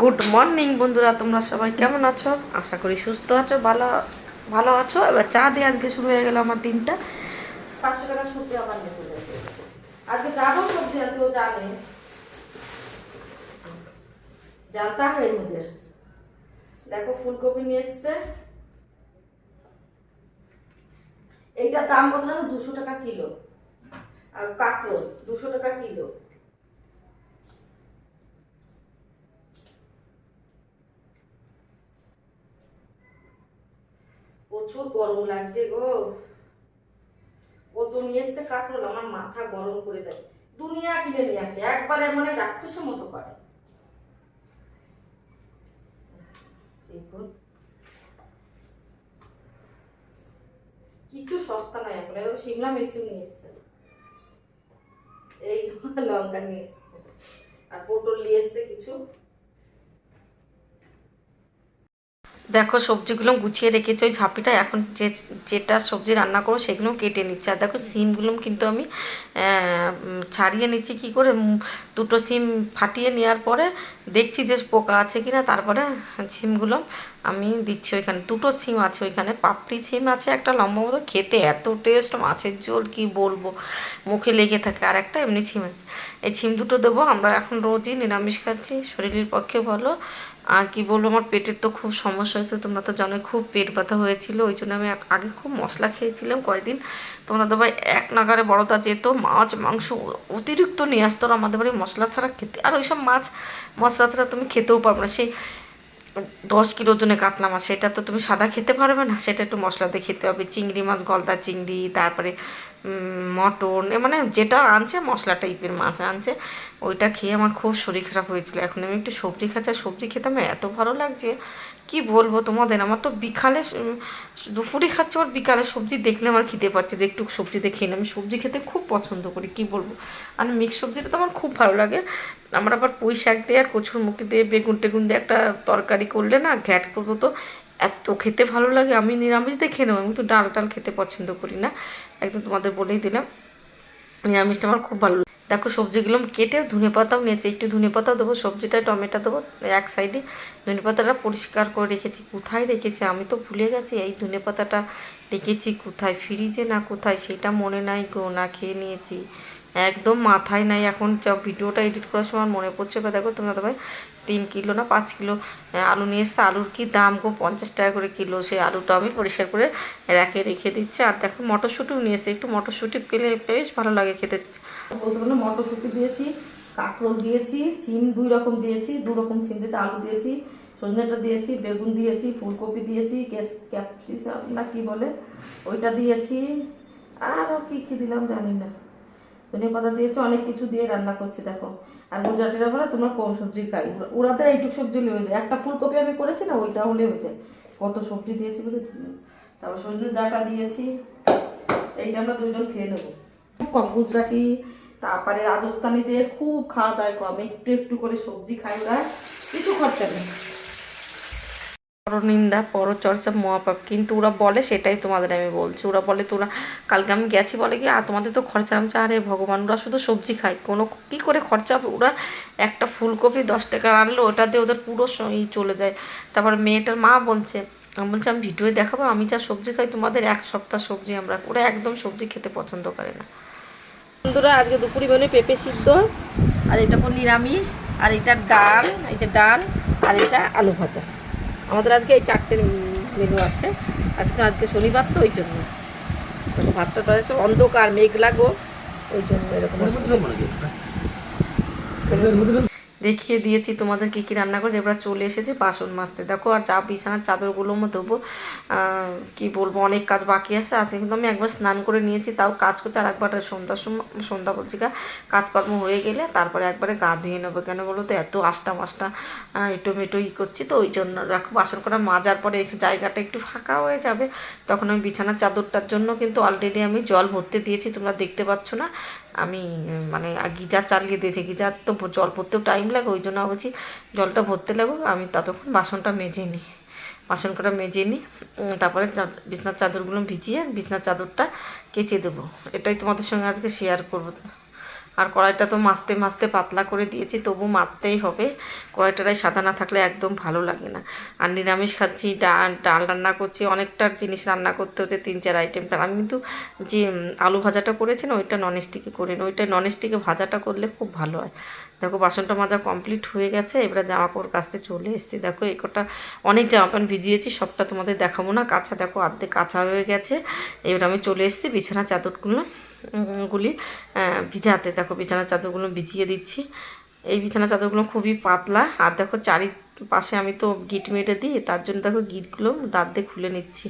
Good morning বন্ধুরা, তোমরা সবাই কেমন আছো? আশা করি সুস্থ আছো, ভালো ভালো আছো। এবার চা দিয়ে আজকে শুরু হয়ে গেল আমার দিনটা। পাঁচশো টাকা আজকে যাব হয় মুঝে দেখো, ফুলকপি নিয়ে এসছে। এইটার দাম কত দুশো টাকা কিলো। আর কাঁকড়ো দুশো টাকা কিলো। প্রচুর গরম লাগছে গো। কত নিয়ে এসছে কাঁকরোল, আমার মাথা গরম করে দেয়। দুনিয়া কিনে নিয়ে আসে, একবারে মানে রাক্ষসের মতো করে। কিছু সস্তা নাই এখন শিমলা মির্চিও নিয়ে এসছে। এই লঙ্কা নিয়ে এসছে। আর পটল নিয়ে এসছে কিছু। দেখো, সবজিগুলো গুছিয়ে রেখেছি, ওই ঝাঁপিটা এখন যে, যেটা সবজি রান্না করব সেগুলো কেটে নিচ্ছে। আর দেখো, সিমগুলো কিন্তু আমি ছাড়িয়ে নিচ্ছি কি করে? দুটো সিম ফাটিয়ে নেওয়ার পরে দেখছি যে পোকা আছে কিনা, তারপরে সিমগুলো আমি দিচ্ছি ওইখানে। দুটো সিম আছে ওইখানে, পাপড়ি সিম আছে, একটা লম্বা মতো খেতে। এত টেস্ট মাছের ঝোল, কি বলব? মুখে লেগে থাকে। আর একটা এমনি সিম আছে। এই সিম দুটো দেবো, আমরা এখন রোজই নিরামিষ খাচ্ছি, শরীরের পক্ষে ভালো। আর কি বলব, আমার পেটের তো খুব সমস্যা হয়েছে, তোমরা তো জানোই খুব পেট ব্যথা হয়েছিল, ওই জন্য আমি আগ- খুব মশলা খেয়েছিলাম কয়েকদিন। তোমরা তো ভাই এক নাগারে বড়দা যেত, মাছ, মাংস অতিরিক্ত নিয়ে আসতো আমাদের বাড়ি মশলা ছাড়া খেতে, আর ওইসব মাছ, মশলা ছাড়া তুমি খেতেও পারবে না, সেই দশ কিলো ওজনে কাতলা মাছ, সেটা তো তুমি সাদা খেতে পারবে না, সেটা একটু মশলা দিয়ে খেতে হবে, চিংড়ি মাছ, গলদা চিংড়ি, তারপরে মটন মানে যেটা আনছে, মশলা টাইপের মাছ আনছে, ওইটা খেয়ে আমার খুব শরীর খারাপ হয়েছিল। এখন আমি একটু সবজি খাচ্ছি সবজি খেতে আমার এত ভালো লাগছে, কি বলব তোমাদের? আমার তো বিকালে দুপুরে খাচ্ছে আর বিকালে সবজি দেখলে আমার খিদে পাচ্ছে যে একটু সবজি নিই। আমি সবজি খেতে খুব পছন্দ করি, কি বলব? আর মিক্স সবজিটা তো আমার খুব ভালো লাগে। আমার আবার পুঁই শাক দিয়ে আর কচুর মুখি দিয়ে বেগুন টেগুন দিয়ে একটা তরকারি করলে না ঘ্যাট করব তো এত খেতে ভালো লাগে, আমি নিরামিষ দিয়ে খেয়ে নেব, আমি তো ডাল টাল খেতে পছন্দ করি না। একদম তোমাদের বলেই দিলাম, নিরামিষটা আমার খুব ভালো। দেখো সবজিগুলো কেটে ধনে পাতাও নিয়েছি, একটু ধনে পাতাও দেবো সবজিটা টমেটো দেবো, এক সাইডে ধনে পাতাটা পরিষ্কার করে রেখেছি, কোথায় রেখেছি আমি তো ভুলে গেছি, এই ধনে পাতাটা রেখেছি কোথায় ফ্রিজে না কোথায়, সেটা মনে নাই গো, না খেয়ে নিয়েছি। একদম মাথায় নাই এখন। ভিডিওটা এডিট করার সময় মনে পড়ছে বা দেখো তোমরা ভাই, তিন কিলো না পাঁচ কিলো আলু নিয়ে এসছে। আলুর কি দাম গো? পঞ্চাশ টাকা করে কিলো। সেই আলুটা আমি পরিষ্কার করে রেখে রেখে দিচ্ছি। আর দেখো মটরশুঁটিও নিয়ে এসছে। একটু মটরশুঁটি পেলে বেশ ভালো লাগে খেতে। প্রথমে মটরশুঁটি দিয়েছি, কাঁকরোল দিয়েছি, সিম দুই রকম দিয়েছি, দু রকম সিম দিয়েছি, আলু দিয়েছি, সজনেটা দিয়েছি, বেগুন দিয়েছি, ফুলকপি দিয়েছি, ক্যাস ক্যাপসিকাম না কি বলে, ওইটা দিয়েছি। আরও কি কি দিলাম জানি না। ধনে পাতা দিয়েছি, অনেক কিছু দিয়ে রান্না করছে, দেখো। আর গুজরাটিরা বলে তোমরা কম সবজি খাই। ওরা- ওরাদের এইটুক সবজি হয়ে যায় একটা ফুলকপি আমি করেছি না ওইটা হলে যায় কত সবজি দিয়েছি বুঝে তারপর সজনের ডাটা দিয়েছি। এইটা আমরা দুজন খেয়ে নেব। খুব কম গুজরাটি, তারপরে রাজস্থানীদের খুব খাওয়া দাওয়া কম। একটু একটু করে সবজি খাই ওরা। কিছু খরচা নেই। পরনিন্দা, পরচর্চা, মহাপাপ। কিন্তু ওরা বলে সেটাই তোমাদের আমি বলছি। ওরা বলে, তোরা কালকে আমি গেছি বলে কি আর তোমাদের তো খরচা আমি আরে ভগবান, ওরা শুধু সবজি খায়। কোনো কী করে খরচা ওরা একটা ফুলকপি দশ টাকা আনলো ওটাতে ওদের পুরো ই চলে যায়। তারপর মেয়েটার মা বলছে, আমি বলছি, আমি ভিডিওয়ে দেখাবো, আমি যা সবজি খাই, তোমাদের এক সপ্তাহ সবজি আমরা ওরা একদম সবজি খেতে পছন্দ করে না। বন্ধুরা, আজকে দুপুরি মেনু পেঁপে সিদ্ধ, আর এটা নিরামিষ আর এটা ডাল এটা ডাল, আর এটা আলু ভাজা। আমাদের আজকে এই চারটে মেনু আছে। আর কিছু আজকে শনিবার তো ওই জন্য। তো ভাতটা পাচ্ছে অন্ধকার মেঘ লাগো ওই জন্য এরকম দেখিয়ে দিয়েছি তোমাদের কী কী রান্না করছে। এবার চলে এসেছে বাসন মাজতে। দেখো আর যা বিছানার চাদরগুলো দেবো আহ, কি বলব অনেক কাজ বাকি আছে। আজকে কিন্তু আমি একবার স্নান করে নিয়েছি তাও কাজ করছে। আর একবার সন্ধ্যার সময় সন্ধ্যা বলছি কাজকর্ম হয়ে গেলে তারপরে একবারে গা ধুয়ে নেব। কেন বলো তো এত আষ্টা মাসটা এটো মেটো ই করছি তো ওই জন্য। দেখো বাসন করা মাজার পরে জায়গাটা একটু ফাঁকা হয়ে যাবে। তখন আমি বিছানার চাদরটার জন্য কিন্তু অলরেডি আমি জল ভরতে দিয়েছি তোমরা দেখতে পাচ্ছ না। আমি মানে গিজার চালিয়ে দিয়েছি। গিজার তো জল পড়তেও টাইম লাগে, ওই জন্য বলছি জলটা ভরতে লাগুক। আমি ততক্ষণ বাসনটা মেজে নিই। বাসন কটা মেজে নিই। তারপরে বিছনার চাদরগুলো ভিজিয়ে বিছনার চাদরটা কেচে দেবো। এটাই তোমাদের সঙ্গে আজকে শেয়ার করব। আর কড়াইটা তো মাছতে মাছতে পাতলা করে দিয়েছি, তবু মাছতেই হবে। কড়াইটারাই সাদা না থাকলে একদম ভালো লাগে না। আর নিরামিষ খাচ্ছি ডাল ডাল রান্না করছি, অনেকটা জিনিস রান্না করতে হচ্ছে, তিন চার আইটেম আমি কিন্তু যে আলু ভাজাটা করেছি না ওইটা নন স্টিকে করি না ওইটা নন স্টিকে ভাজাটা করলে খুব ভালো হয়। দেখো, বাসনটা মাজা কমপ্লিট হয়ে গেছে, এবার জামা কাপড় কাচতে চলে এসেছি। দেখো, এই কটা অনেক জামা প্যান্ট ভিজিয়েছি, সবটা তোমাদের দেখাবো না। কাঁচা, দেখো, অর্ধেক কাঁচা হয়ে গেছে। এবার আমি চলে এসেছি বিছানা চাদরগুলো গুলি ভিজাতে। দেখো, বিছানার চাদরগুলো ভিজিয়ে দিচ্ছি। এই বিছানার চাদরগুলো খুবই পাতলা। আর দেখো, চারি পাশে আমি তো গিট মেটে দিই, তার জন্য দেখো গিটগুলো দাঁত দিয়ে খুলে নিচ্ছি।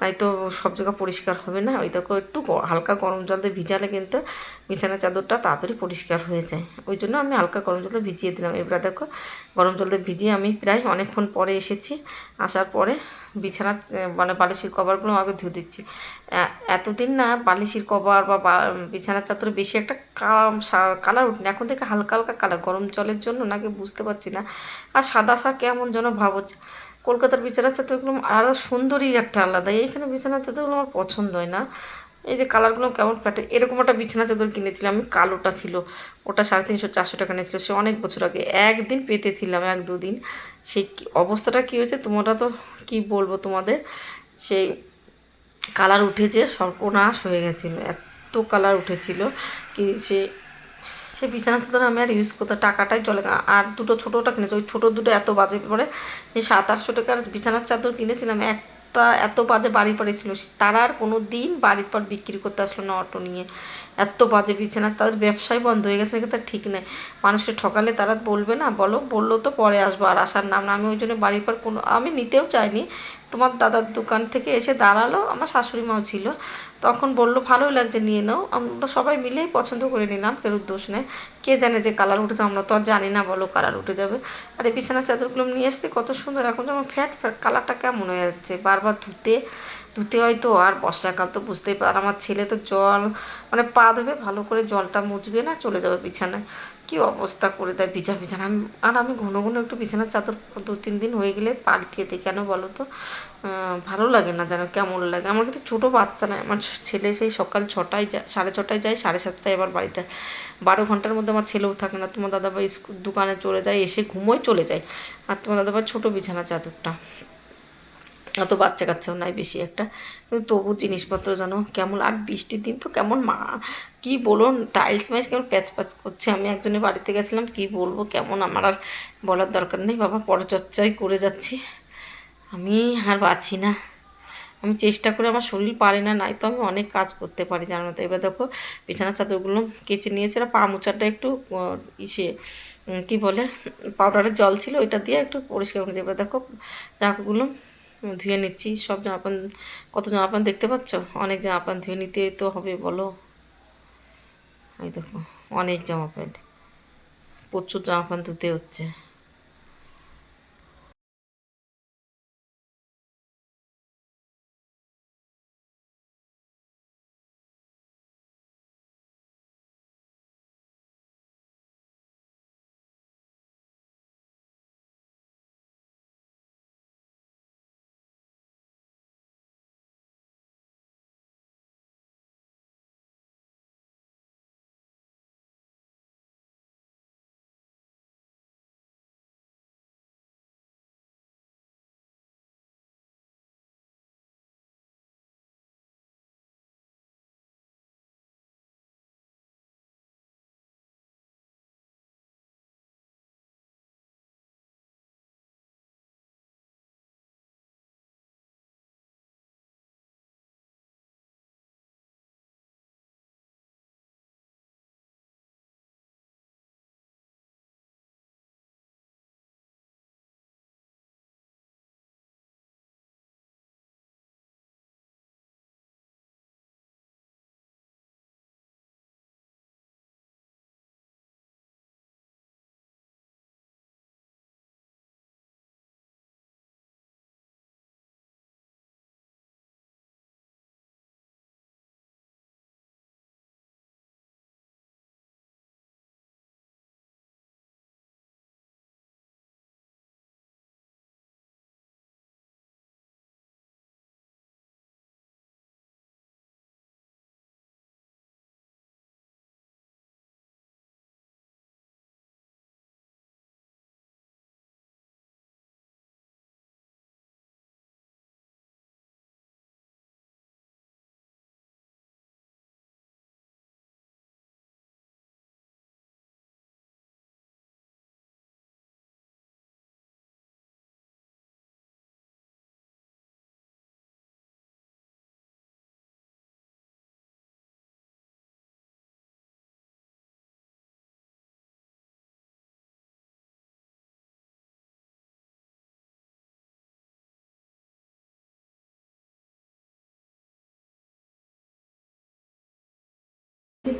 নাই তো সব জায়গা পরিষ্কার হবে না? ওই দেখো একটু হালকা গরম জল দিয়ে ভিজালে কিন্তু বিছানার চাদরটা তাড়াতাড়ি পরিষ্কার হয়ে যায়। ওই জন্য আমি হালকা গরম জল দিয়ে ভিজিয়ে দিলাম। এবার দেখো গরম জল দিয়ে ভিজিয়ে আমি প্রায় অনেকক্ষণ পরে এসেছি। আসার পরে বিছানা মানে বালিশের কভারগুলো আগে ধুয়ে দিচ্ছি। এতদিন না বালিশের কভার বা বিছানার চাদরে বেশি একটা কালার উঠেনি। এখন থেকে হালকা হালকা কালার। গরম জলের জন্য নাকি বুঝতে পারছি না। আর সাদা সা কেমন যেন ভাব হচ্ছে কলকাতার বিছানার চাদরগুলো আলাদা সুন্দরই একটা আলাদা। এইখানে বিছানার চাদরগুলো আমার পছন্দ হয় না। এই যে কালারগুলো কেমন ফ্যাটে। এরকম একটা বিছানা চাদর কিনেছিলাম, আমি কালোটা ছিল। ওটা সাড়ে তিনশো, চারশো টাকা নিয়েছিল। সে অনেক বছর আগে, একদিন পেতেছিলাম, এক দুদিন। সেই অবস্থাটা কী হয়েছে তোমরা তো কি বলব তোমাদের? সেই কালার উঠেছে, সর্বনাশ হয়ে গেছিল। এত কালার উঠেছিল কি সে সে বিছানা চাদর আমি আর ইউজ করতে টাকাটাই চলে। আর দুটো ছোটোটা কিনেছি। ওই ছোটো দুটো এত বাজে পড়ে যে সাত আটশো টাকার বিছানার চাদর কিনেছিলাম। একটা এত বাজে বাড়ির পরে ছিল। তারা আর কোনো দিন বাড়ির পর বিক্রি করতে আসলো না অটো নিয়ে। এত বাজে বিছানা, তাদের ব্যবসায় বন্ধ হয়ে গেছে। এটা ঠিক নেই। মানুষের ঠকালে তারা বলবে না। বলো, বলল তো পরে আসব। আর আসার নাম না। আমি ওই জন্য বাড়ির পর কোনো আমি নিতেও চাইনি। তোমার দাদার দোকান থেকে এসে দাঁড়াল। আমার শাশুড়ি মাও ছিল। তখন বলল, ভালোই লাগছে, নিয়ে নাও। আমরা সবাই মিলেই পছন্দ করে নিলাম কেউ দোষ নেই। কে জানে যে কালার উঠেছে, আমরা তো আর জানি না, বলো কালার উঠে যাবে। আর এই বিছানার চাদরগুলো নিয়ে এসছি, কত সুন্দর। এখন যেমন ফ্যাট ফ্যাট কালারটা কেমন হয়ে যাচ্ছে? বারবার ধুতে ধুতে হয় তো আর বর্ষাকাল তো বুঝতেই পার, আমার ছেলে তো জল মানে পা ধুবে, ভালো করে জলটা মুছবে না, চলে যাবে বিছানায়। কি অবস্থা করে দেয় বিছা বিছানা। আমি, আর আমি ঘন ঘন একটু বিছানার চাদর দু তিন দিন হয়ে গেলে পাল্টিয়ে দিই। কেন বলো তো? ভালো লাগে না যেন, কেমন লাগে? আমার কিন্তু ছোটো বাচ্চা নয় আমার ছেলে সেই সকাল ছটায় যায়, সাড়ে ছটায় যায়, সাড়ে সাতটায় এবার বাড়িতে। বারো ঘণ্টার মধ্যে আমার ছেলেও থাকে না, তোমার দাদাভাই দোকানে চলে যায়, এসে ঘুমোয় চলে যায়। আর তোমার দাদাভাই ছোটো বিছানা চাদরটা। অত বাচ্চা কাচ্চাও নাই বেশি একটা। কিন্তু তবু জিনিসপত্র যেন কেমন, আর বৃষ্টির দিন তো কেমন, মা কি বলুন টাইলস মাইস কেমন প্যাচ প্যাচ করছে। আমি একজনের বাড়িতে গেছিলাম, কি বলব, কেমন আমার আর বলার দরকার নেই। বাবা পরচর্চাই করে যাচ্ছি। আমি আর বাঁচি না। আমি চেষ্টা করে আমার শরীর পারে না, নাই তো আমি অনেক কাজ করতে পারি, জানো তো। এবার দেখো, বিছানার চাদরগুলো কেচে নিয়েছে, আর পা মোচাটা একটু ইসে কি বলে পাউডারের জল ছিল, ওইটা দিয়ে একটু পরিষ্কার করেছি এবার দেখো জামাগুলো ধুয়ে নিচ্ছি। সব জামা প্যান্ট কত জামা প্যান্ট দেখতে পাচ্ছ? অনেক জামা প্যান্ট ধুয়ে নিতে তো হবে, বলো। এই দেখো, অনেক জামা প্যান্ট প্রচুর জামা প্যান্ট ধুতে হচ্ছে।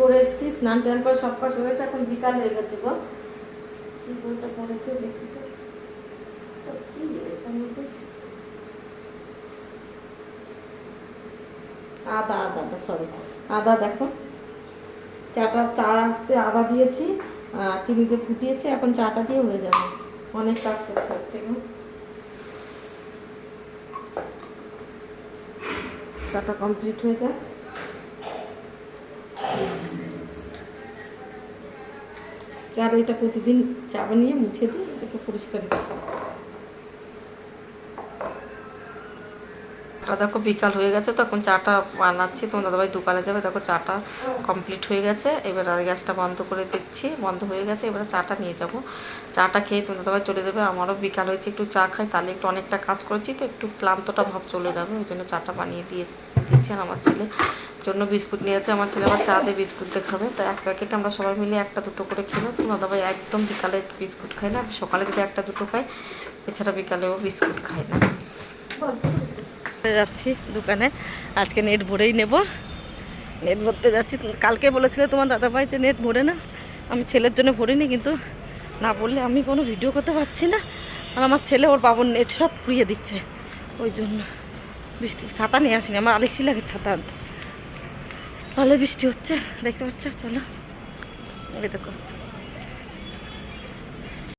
করে এসেছি স্নান টান করে সব কাজ হয়ে গেছে, এখন বিকাল হয়ে গেছে গো। কি বইটা পড়েছে দেখি তো? আদা আদা আদা সরি আদা দেখো। চাটা, চাতে আদা দিয়েছি, আর চিনিতে ফুটিয়েছি, এখন চাটা দিয়ে হয়ে যাবে। অনেক কাজ করতে হচ্ছে গো। চাটা কমপ্লিট হয়ে যায় আর এটা প্রতিদিন চা বানিয়ে মুছে দিই এটাকে পরিষ্কার করি দেখো বিকাল হয়ে গেছে, তখন চাটা বানাচ্ছি, তোমার দাদাভাই দোকানে যাবে, দেখো চাটা কমপ্লিট হয়ে গেছে। এবার আর গ্যাসটা বন্ধ করে দিচ্ছি, বন্ধ হয়ে গেছে, এবারে চাটা নিয়ে যাব। চাটা খেয়ে তোমার দাদাভাই চলে যাবে, আমারও বিকাল হয়েছে, একটু চা খাই, তাহলে একটু অনেকটা কাজ করেছি, তো একটু ক্লান্তটা ভাব চলে যাবে, ওই জন্য চাটা বানিয়ে দিয়ে আর আমার ছেলে। জন্য বিস্কুট নিয়ে যাচ্ছে। আমার ছেলে আবার চা দিয়ে বিস্কুট দিয়ে খাবে তো এক প্যাকেট আমরা সবাই মিলে একটা দুটো করে খেলো। তো দাদাভাই একদম বিকালে বিস্কুট খাই না? সকালে যদি একটা দুটো খাই এছাড়া বিকালেও বিস্কুট খাই না। যাচ্ছি দোকানে। আজকে নেট ভরেই নেব। নেট ভরতে যাচ্ছি। কালকে বলেছিলে তোমার দাদাভাই যে নেট ভরে না। আমি ছেলের জন্য ভরিনি, কিন্তু না বললে আমি কোনো ভিডিও করতে পারছি না। আর আমার ছেলে ওর বাবুর নেট সব পুড়িয়ে দিচ্ছে। ওই জন্য। বৃষ্টি, ছাতা নিয়ে আসিনি, আমার আলিশি লাগে ছাতা ভালো বৃষ্টি হচ্ছে, দেখতে পাচ্ছ? চলো। দেখো।